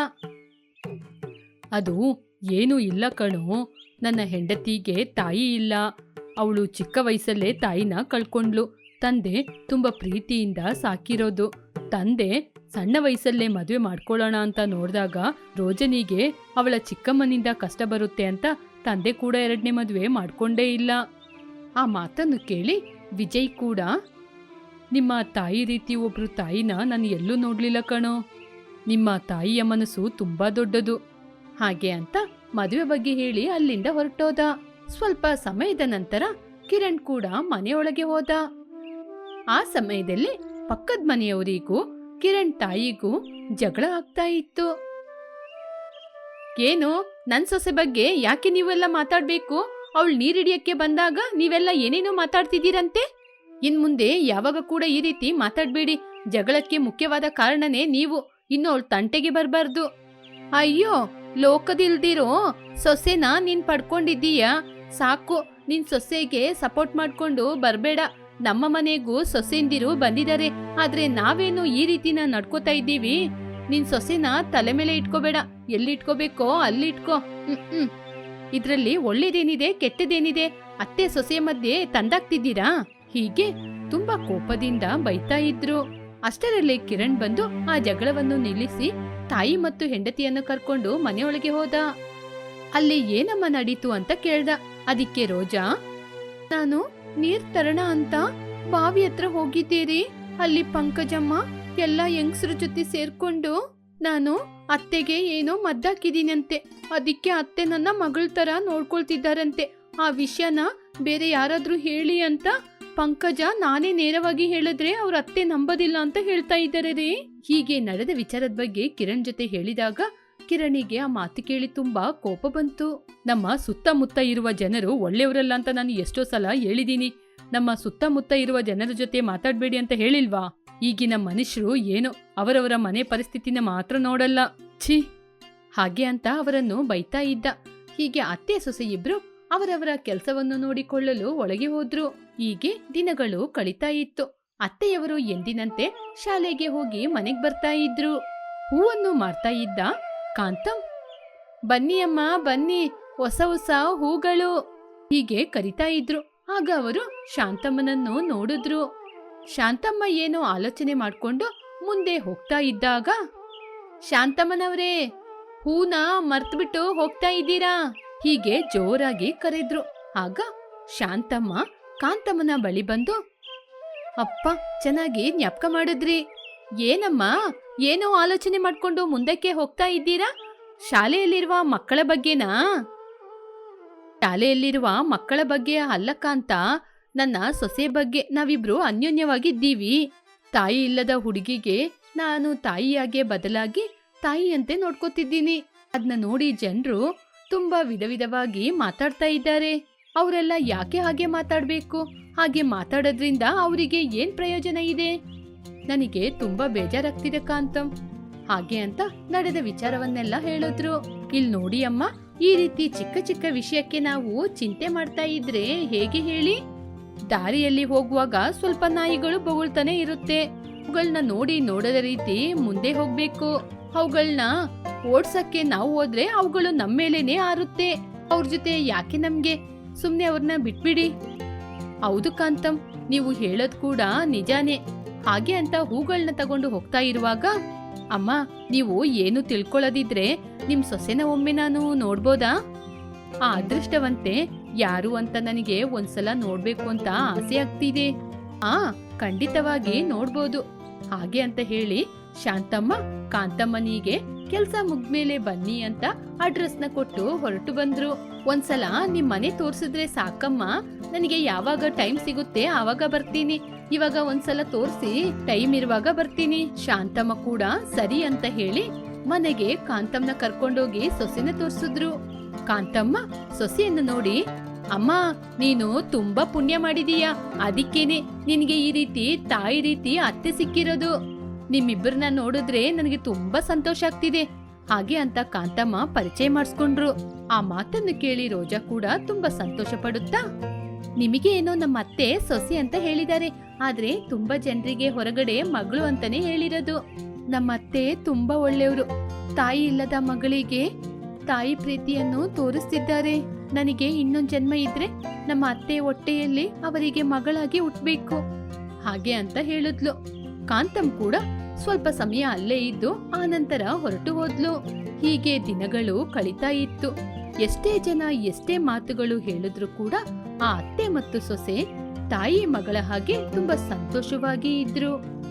ಅದು ಏನೂ ಇಲ್ಲ ಕಣೋ. ನನ್ನ ಹೆಂಡತಿಗೆ ತಾಯಿ ಇಲ್ಲ. ಅವಳು ಚಿಕ್ಕ ವಯಸ್ಸಲ್ಲೇ ತಾಯಿನ ಕಳ್ಕೊಂಡ್ಲು ತಂದೆ ತುಂಬ ಪ್ರೀತಿಯಿಂದ ಸಾಕಿರೋದು. ತಂದೆ ಸಣ್ಣ ವಯಸ್ಸಲ್ಲೇ ಮದುವೆ ಮಾಡ್ಕೊಳ್ಳೋಣ ಅಂತ ನೋಡಿದಾಗ ರೋಜನಿಗೆ ಅವಳ ಚಿಕ್ಕಮ್ಮನಿಂದ ಕಷ್ಟ ಬರುತ್ತೆ ಅಂತ ತಂದೆ ಕೂಡ ಎರಡನೇ ಮದುವೆ ಮಾಡಿಕೊಂಡೇ ಇಲ್ಲ. ಆ ಮಾತನ್ನು ಕೇಳಿ ವಿಜಯ್ ಕೂಡ, ನಿಮ್ಮ ತಾಯಿ ರೀತಿ ಒಬ್ರು ತಾಯಿನ ನಾನು ಎಲ್ಲೂ ನೋಡಲಿಲ್ಲ ಕಣೋ. ನಿಮ್ಮ ತಾಯಿಯ ಮನಸ್ಸು ತುಂಬಾ ದೊಡ್ಡದು. ಹಾಗೆ ಅಂತ ಮದುವೆ ಬಗ್ಗೆ ಹೇಳಿ ಅಲ್ಲಿಂದ ಹೊರಟೋದ. ಸ್ವಲ್ಪ ಸಮಯದ ನಂತರ ಕಿರಣ್ ಕೂಡ ಮನೆಯೊಳಗೆ ಹೋದ. ಆ ಸಮಯದಲ್ಲಿ ಪಕ್ಕದ ಮನೆಯವರಿಗೂ, ಕಿರಣ್ ತಾಯಿಗೂ ಜಗಳ ಆಗ್ತಾ ಇತ್ತು. ಏನು ನನ್ ಸೊಸೆ ಬಗ್ಗೆ ಯಾಕೆ ನೀವೆಲ್ಲ ಮಾತಾಡ್ಬೇಕು? ಅವಳು ನೀರಿಡಿಯಕ್ಕೆ ಬಂದಾಗ ನೀವೆಲ್ಲ ಏನೇನೋ ಮಾತಾಡ್ತಿದ್ದೀರಂತೆ? ಇನ್ ಮುಂದೆ ಯಾವಾಗ ಕೂಡ ಈ ರೀತಿ ಮಾತಾಡ್ಬೇಡಿ. ಜಗಳಕ್ಕೆ ಮುಖ್ಯವಾದ ಕಾರಣನೇ ನೀವು. ಇನ್ನು ಅವಳು ತಂಟೆಗೆ ಬರಬಾರ್ದು. ಅಯ್ಯೋ, ಲೋಕದಿಲ್ದಿರೋ ಸೊಸೆನ ನೀನ್ ಪಡ್ಕೊಂಡಿದ್ದೀಯ? ಸಾಕು, ನಿನ್ ಸೊಸೆಗೆ ಸಪೋರ್ಟ್ ಮಾಡ್ಕೊಂಡು ಬರಬೇಡ. ನಮ್ಮ ಮನೆಗೂ ಸೊಸೆಂದಿರು ಬಂದಿದ್ದಾರೆ. ಆದ್ರೆ ನಾವೇನು ಈ ರೀತಿನ ನಡ್ಕೋತಾ ಇದ್ದೀವಿ? ನಿನ್ ಸೊಸೆನ ತಲೆ ಮೇಲೆ ಇಟ್ಕೋಬೇಡ. ಎಲ್ಲಿ ಇಟ್ಕೋಬೇಕೋ ಅಲ್ಲಿ ಇಟ್ಕೋ. ಹ್ಮ್ ಇದ್ರಲ್ಲಿ ಒಳ್ಳೇದೇನಿದೆ ಕೆಟ್ಟದೇನಿದೆ ಅತ್ತೆ ಸೊಸೆಯ ಮಧ್ಯೆ ತಂದಾಗ್ತಿದ್ದೀರಾ ಹೀಗೆ ತುಂಬಾ ಕೋಪದಿಂದ ಬೈತಾ ಇದ್ರು. ಅಷ್ಟರಲ್ಲಿ ಕಿರಣ್ ಬಂದು ಆ ಜಗಳವನ್ನು ನಿಲ್ಲಿಸಿ ತಾಯಿ ಮತ್ತು ಹೆಂಡತಿಯನ್ನು ಕರ್ಕೊಂಡು ಮನೆಯೊಳಗೆ ಹೋದ. ಅಲ್ಲಿ ಏನಮ್ಮ ನಡೀತು ಅಂತ ಕೇಳ್ದ. ಅದಕ್ಕೆ ರೋಜಾ? ನಾನು ನೀರ್ ತರಣ ಅಂತ ಬಾವಿ ಹತ್ರ ಹೋಗಿದ್ದೀರಿ. ಅಲ್ಲಿ ಪಂಕಜಮ್ಮ ಎಲ್ಲ ಯಂಗ್ಸ್ರ ಜೊತೆ ಸೇರ್ಕೊಂಡು ನಾನು ಅತ್ತೆಗೆ ಏನೋ ಮದ್ದಾಕಿದೀನಂತೆ. ಅದಕ್ಕೆ ಅತ್ತೆ ನನ್ನ ಮಗಳ ತರ ನೋಡ್ಕೊಳ್ತಿದ್ದಾರಂತೆ. ಆ ವಿಷಯನ ಬೇರೆ ಯಾರಾದ್ರೂ ಹೇಳಿ ಅಂತ ಪಂಕಜ ನಾನೇ ನೇರವಾಗಿ ಹೇಳಿದ್ರೆ ಅವ್ರ ಅತ್ತೆ ನಂಬೋದಿಲ್ಲ ಅಂತ ಹೇಳ್ತಾ ಇದ್ದಾರೆ ರೀ. ಹೀಗೆ ನಡೆದ ವಿಚಾರದ ಬಗ್ಗೆ ಕಿರಣ್ ಜೊತೆ ಹೇಳಿದಾಗ ಕಿರಣಿಗೆ ಆ ಮಾತು ಕೇಳಿ ತುಂಬಾ ಕೋಪ ಬಂತು. ನಮ್ಮ ಸುತ್ತಮುತ್ತ ಇರುವ ಜನರು ಒಳ್ಳೆಯವರಲ್ಲ ಅಂತ ನಾನು ಎಷ್ಟೋ ಸಲ ಹೇಳಿದೀನಿ. ನಮ್ಮ ಸುತ್ತಮುತ್ತ ಇರುವ ಜನರ ಜೊತೆ ಮಾತಾಡ್ಬೇಡಿ ಅಂತ ಹೇಳಿಲ್ವಾ? ಈಗಿನ ಮನುಷ್ಯರು ಏನು ಅವರವರ ಮನೆ ಪರಿಸ್ಥಿತಿನ ಮಾತ್ರ ನೋಡಲ್ಲ. ಛೀ, ಹಾಗೆ ಅಂತ ಅವರನ್ನು ಬೈತಾ ಇದ್ದ. ಹೀಗೆ ಅತ್ತೆ ಸೊಸೆ ಇಬ್ರು ಅವರವರ ಕೆಲಸವನ್ನು ನೋಡಿಕೊಳ್ಳಲು ಒಳಗೆ ಹೋದ್ರು. ಹೀಗೆ ದಿನಗಳು ಕಳೀತಾ ಇತ್ತು. ಅತ್ತೆಯವರು ಎಂದಿನಂತೆ ಶಾಲೆಗೆ ಹೋಗಿ ಮನೆಗ್ ಬರ್ತಾ ಇದ್ರು. ಹೂವನ್ನು ಮಾರ್ತಾ ಇದ್ದ. ಕಾಂತಂ, ಬನ್ನಿ ಅಮ್ಮ, ಬನ್ನಿ, ಹೊಸ ಹೊಸ ಹೂಗಳು. ಹೀಗೆ ಕರಿತಾ ಇದ್ರು. ಆಗ ಅವರು ಶಾಂತಮ್ಮನನ್ನು ನೋಡಿದ್ರು. ಶಾಂತಮ್ಮ ಏನೋ ಆಲೋಚನೆ ಮಾಡ್ಕೊಂಡು ಮುಂದೆ ಹೋಗ್ತಾ ಇದ್ದಾಗ, ಶಾಂತಮ್ಮನವ್ರೇ, ಹೂನ ಮರ್ತ್ಬಿಟ್ಟು ಹೋಗ್ತಾ ಇದ್ದೀರಾ? ಹೀಗೆ ಜೋರಾಗಿ ಕರೆದ್ರು. ಆಗ ಶಾಂತಮ್ಮ ಕಾಂತಮ್ಮನ ಬಳಿ ಬಂದು, ಅಪ್ಪ, ಚೆನ್ನಾಗಿ ಜ್ಞಾಪಕ ಮಾಡಿದ್ರಿ. ಏನಮ್ಮ, ಏನೋ ಆಲೋಚನೆ ಮಾಡ್ಕೊಂಡು ಮುಂದಕ್ಕೆ ಹೋಗ್ತಾ ಇದ್ದೀರಾ? ಶಾಲೆಯಲ್ಲಿರುವ ಮಕ್ಕಳ ಬಗ್ಗೆನಾ? ಶಾಲೆಯಲ್ಲಿರುವ ಮಕ್ಕಳ ಬಗ್ಗೆ ಅಲ್ಲಕ್ಕ ಅಂತ ನನ್ನ ಸೊಸೆ ಬಗ್ಗೆ ನಾವಿಬ್ರು ಅನ್ಯೋನ್ಯವಾಗಿದ್ದೀವಿ. ತಾಯಿ ಇಲ್ಲದ ಹುಡುಗಿಗೆ ನಾನು ತಾಯಿಯಾಗೆ ಬದಲಾಗಿ ತಾಯಿಯಂತೆ ನೋಡ್ಕೋತಿದ್ದೀನಿ. ಅದನ್ನ ನೋಡಿ ಜನರು ತುಂಬಾ ವಿಧ ವಿಧವಾಗಿ ಮಾತಾಡ್ತಾ ಇದ್ದಾರೆ. ಅವರೆಲ್ಲ ಯಾಕೆ ಹಾಗೆ ಮಾತಾಡ್ಬೇಕು? ಹಾಗೆ ಮಾತಾಡೋದ್ರಿಂದ ಅವರಿಗೆ ಏನ್ ಪ್ರಯೋಜನ ಇದೆ? ನನಗೆ ತುಂಬಾ ಬೇಜಾರಾಗ್ತಿದೆ ಕಾಂತಂ. ಹಾಗೆ ಅಂತ ನಡೆದ ವಿಚಾರವನ್ನೆಲ್ಲ ಹೇಳಿದ್ರು. ಇಲ್ಲಿ ನೋಡಿ ಅಮ್ಮ, ಈ ರೀತಿ ಚಿಕ್ಕ ಚಿಕ್ಕ ವಿಷಯಕ್ಕೆ ನಾವು ಚಿಂತೆ ಮಾಡ್ತಾ ಇದ್ರೆ ಹೇಗೆ ಹೇಳಿ? ದಾರಿಯಲ್ಲಿ ಹೋಗುವಾಗ ಸ್ವಲ್ಪ ನಾಯಿಗಳು ಬೊಗಳ್ತಾನೆ ಇರುತ್ತೆ. ಅವುಗಳನ್ನ ನೋಡಿ ನೋಡದ ರೀತಿ ಮುಂದೆ ಹೋಗ್ಬೇಕು. ಅವುಗಳನ್ನ ಓಡ್ಸಕ್ಕೆ ನಾವು ಹೋದ್ರೆ ಅವುಗಳು ನಮ್ಮ ಮೇಲೇನೆ ಆರುತ್ತೆ. ಅವ್ರ ಜೊತೆ ಯಾಕೆ ನಮ್ಗೆ? ಸುಮ್ನೆ ಅವ್ರನ್ನ ಬಿಟ್ಬಿಡಿ. ಹೌದು ಕಾಂತಂ ನೀವು ಹೇಳೋದ್ ಕೂಡ ನಿಜಾನೇ. ಹಾಗೆ ಅಂತ ಹೂಗಳನ್ನ ತಗೊಂಡು ಹೋಗ್ತಾ ಇರುವಾಗ, ಅಮ್ಮ, ನೀವು ಏನು ತಿಳ್ಕೊಳ್ಳೋದಿದ್ರೆ ನಿಮ್ ಸೊಸೆನ ಒಮ್ಮೆ ನಾನು ನೋಡ್ಬೋದಾ? ಆ ಅದೃಷ್ಟವಂತೆ ಯಾರು ಅಂತ ನನಗೆ ಒಂದ್ಸಲ ನೋಡ್ಬೇಕು ಅಂತ ಆಸೆ ಆಗ್ತಿದೆ. ಆ, ಖಂಡಿತವಾಗಿ ನೋಡ್ಬೋದು. ಹಾಗೆ ಅಂತ ಹೇಳಿ ಶಾಂತಮ್ಮ ಕಾಂತಮ್ಮನಿಗೆ ಕೆಲ್ಸ ಮುಗ್ದ್ಮೇಲೆ ಬನ್ನಿ ಅಂತ ಅಡ್ರೆಸ್ನ ಕೊಟ್ಟು ಹೊರಟು ಬಂದ್ರು. ಒಂದ್ಸಲ ನಿಮ್ ಮನೆ ತೋರ್ಸಿದ್ರೆ ಸಾಕಮ್ಮ. ನನಗೆ ಯಾವಾಗ ಟೈಮ್ ಸಿಗುತ್ತೆ ಆವಾಗ ಬರ್ತೀನಿ. ಇವಾಗ ಒಂದ್ಸಲ ತೋರ್ಸಿ ಟೈಮ್ ಇರುವಾಗ ಬರ್ತೀನಿ. ಶಾಂತಮ್ಮ ಕೂಡ ಸರಿ ಅಂತ ಹೇಳಿ ಮನೆಗೆ ಕಾಂತಮ್ಮನ ಕರ್ಕೊಂಡೋಗಿ ಸೊಸೆನ ತೋರ್ಸಿದ್ರು. ಕಾಂತಮ್ಮ, ಸೊಸೆಯನ್ನು ನೋಡಿ, ಅಮ್ಮ, ನೀನು ತುಂಬಾ ಪುಣ್ಯ ಮಾಡಿದೀಯ. ಅದಕ್ಕೇನೆ ನಿನಗೆ ಈ ರೀತಿ ತಾಯಿ ರೀತಿ ಅತ್ತೆ ಸಿಕ್ಕಿರೋದು. ನಿಮ್ಮಿಬ್ಬರನ್ನ ನೋಡಿದ್ರೆ ನನಗೆ ತುಂಬಾ ಸಂತೋಷ ಆಗ್ತಿದೆ. ಹಾಗೆ ಅಂತ ಕಾಂತಮ್ಮ ಪರಿಚಯ ಮಾಡಿಸ್ಕೊಂಡ್ರು. ಆ ಮಾತನ್ನು ಕೇಳಿ ರೋಜಾ ಕೂಡ ತುಂಬಾ ಸಂತೋಷ ಪಡುತ್ತಾ? ನಿಮಗೆ ಏನೋ ನಮ್ಮ ಅತ್ತೆ, ಸೊಸೆ ಅಂತ ಹೇಳಿದ್ದಾರೆ. ಆದ್ರೆ ತುಂಬಾ ಜನರಿಗೆ ಹೊರಗಡೆ ಮಗಳು ಅಂತಾನೆ ಹೇಳಿರೋದು. ನಮ್ಮ ಅತ್ತೆ ತುಂಬಾ ಒಳ್ಳೆಯವರು. ತಾಯಿ ಇಲ್ಲದ ಮಗಳಿಗೆ ತಾಯಿ ಪ್ರೀತಿಯನ್ನು ತೋರಿಸ್ತಿದ್ದಾರೆ. ನನಗೆ ಇನ್ನೊಂದು ಜನ್ಮ ಇದ್ರೆ ನಮ್ಮ ಅತ್ತೆ ಹೊಟ್ಟೆಯಲ್ಲಿ ಅವರಿಗೆ ಮಗಳಾಗಿ ಹುಟ್ಟಬೇಕು ಹಾಗೆ ಅಂತ ಹೇಳಿದ್ಲು. ಕಾಂತಂ ಕೂಡ ಸ್ವಲ್ಪ ಸಮಯ ಅಲ್ಲೇ ಇದ್ದು ಆನಂತರ ಹೊರಟು ಹೋದ್ಲು. ಹೀಗೆ ದಿನಗಳು ಕಳೀತಾ ಇತ್ತು. ಎಷ್ಟೇ ಜನ ಎಷ್ಟೇ ಮಾತುಗಳು ಹೇಳಿದ್ರು ಕೂಡ ಆ ಅತ್ತೆ ಮತ್ತು ಸೊಸೆ ತಾಯಿ ಮಗಳ ಹಾಗೆ ತುಂಬಾ ಸಂತೋಷವಾಗಿ ಇದ್ರು.